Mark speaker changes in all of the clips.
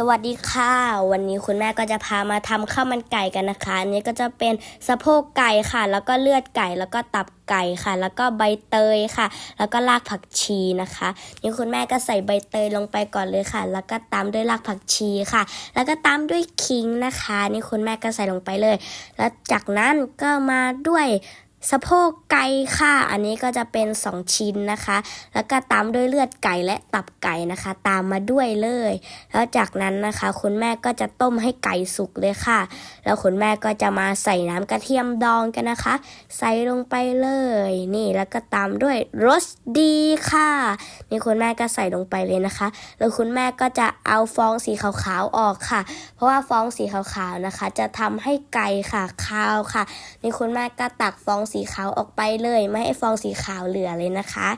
Speaker 1: สวัสดีค่ะ วันนี้คุณแม่ก็จะพามาทำข้าวมันไก่กันนะคะอันนี้ก็จะเป็นสะโพกไก่ค่ะ แล้วก็เลือดไก่แล้วก็ตับไก่ค่ะ แล้วก็ใบเตยค่ะ แล้วก็รากผักชีนะคะ นี่คุณแม่ก็ใส่ใบเตยลงไปก่อนเลยค่ะ แล้วก็ตามด้วยรากผักชีค่ะ แล้วก็ตามด้วยขิงนะคะ นี่คุณแม่ก็ใส่ลงไปเลย แล้วจากนั้นก็มาด้วย สะโพกไก่ค่ะ อันนี้ก็จะเป็น 2 ชิ้นนะคะ แล้วก็ตามด้วยเลือดไก่และตับไก่นะคะ ตามมาด้วยเลย แล้วจากนั้นนะคะ คุณแม่ก็จะต้มให้ไก่สุกเลยค่ะ แล้วคุณแม่ก็จะมาใส่น้ำกระเทียมดองกันนะคะ ใส่ลงไปเลย นี่แล้วก็ตามด้วยรสดีค่ะนี่คุณแม่ก็ใส่ลงไปเลยนะคะ แล้วคุณแม่ก็จะเอาฟองสีขาวๆออกค่ะ เพราะว่าฟองสีขาวๆนะคะ จะทำให้ไก่ค่ะคาวค่ะนี่คุณแม่ก็ตักฟองสีขาวออกไปเลย ไม่ให้ฟองสีขาวเหลือเลยนะคะ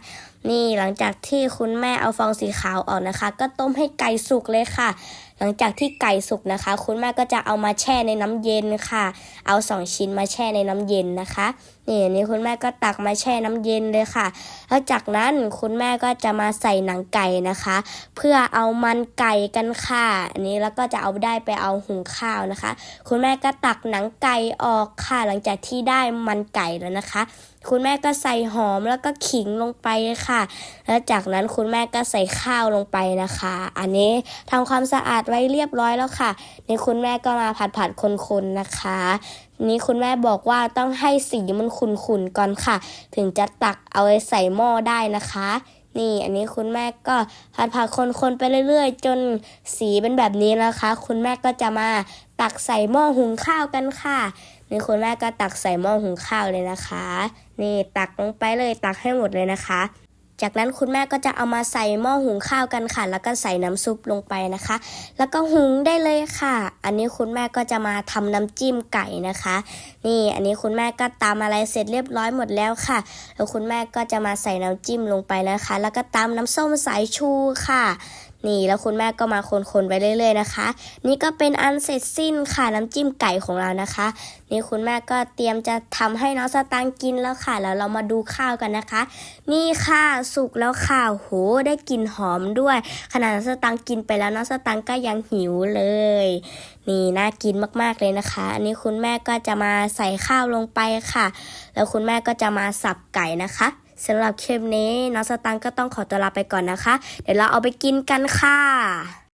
Speaker 1: นี่หลังจากที่คุณแม่เอาฟองสีขาวออกนะคะ ก็ต้มให้ไก่สุกเลยค่ะ หลังจากที่ไก่สุกนะคะ คุณแม่ก็จะเอามาแช่ในน้ำเย็นค่ะ เอาสองชิ้นมาแช่ในน้ำเย็นนะคะนี่อันนี้คุณแม่ก็ตักมาแช่น้ำเย็นเลยค่ะ แล้วจากนั้นคุณแม่ก็จะมาใส่หนังไก่นะคะ เพื่อเอามันไก่กันค่ะอันนี้แล้วก็จะเอาได้ไปเอาหุงข้าวนะคะ คุณแม่ก็ตักหนังไก่ออกค่ะ หลังจากที่ได้มันไก่แล้วนะคะ คุณแม่ก็ใส่หอมแล้วก็ขิงลงไปค่ะ แล้วจากนั้นคุณแม่ก็ใส่ข้าวลงไปนะคะ อันนี้ทำความสะอาดไว้เรียบร้อยแล้วค่ะ นี่คุณแม่ก็มาผัดผัดๆคนๆนะคะ นี่คุณแม่บอกว่าต้องให้สีมันขุ่นๆก่อนค่ะ ถึงจะตักเอาไปใส่หม้อได้นะคะ นี่ อันนี้คุณแม่ก็ผัดผักคนๆไปเรื่อยๆ จนสีเป็นแบบนี้นะคะ คุณแม่ก็จะมาตักใส่หม้อหุงข้าวกันค่ะนี่คุณแม่ก็ตักใส่หม้อหุงข้าวเลยนะคะ นี่ตักลงไปเลยตักให้หมดเลยนะคะ จากนั้นคุณแม่ก็จะเอามาใส่หม้อหุงข้าวกันค่ะ แล้วก็ใส่น้ำซุปลงไปนะคะ แล้วก็หุงได้เลยค่ะ อันนี้คุณแม่ก็จะมาทำน้ำจิ้มไก่นะคะ นี่อันนี้คุณแม่ก็ตามอะไรเสร็จเรียบร้อยหมดแล้วค่ะ แล้วคุณแม่ก็จะมาใส่น้ำจิ้มลงไปนะคะ แล้วก็ตามน้ำส้มสายชูค่ะ นี่ แล้วคุณแม่ก็มาคนๆไปเรื่อย ๆนะคะ นี่ก็เป็นอันเสร็จสิ้นค่ะน้ำจิ้มไก่ของเรานะคะ นี่คุณแม่ก็เตรียมจะทำให้น้องสตางกินแล้วค่ะ แล้วเรามาดูข้าวกันนะคะ นี่ค่ะสุกแล้วค่ะโหได้กลิ่นหอมด้วย ขนาดน้องสตางกินไปแล้วน้องสตางก็ยังหิวเลย นี่น่ากินมากๆเลยนะคะ อันนี้คุณแม่ก็จะมาใส่ข้าวลงไปค่ะ แล้วคุณแม่ก็จะมาสับไก่นะคะ สำหรับคลิปนี้น้องสตังค์ก็ต้องขอตัวลาไปก่อนนะคะ เดี๋ยวเราเอาไปกินกันค่ะ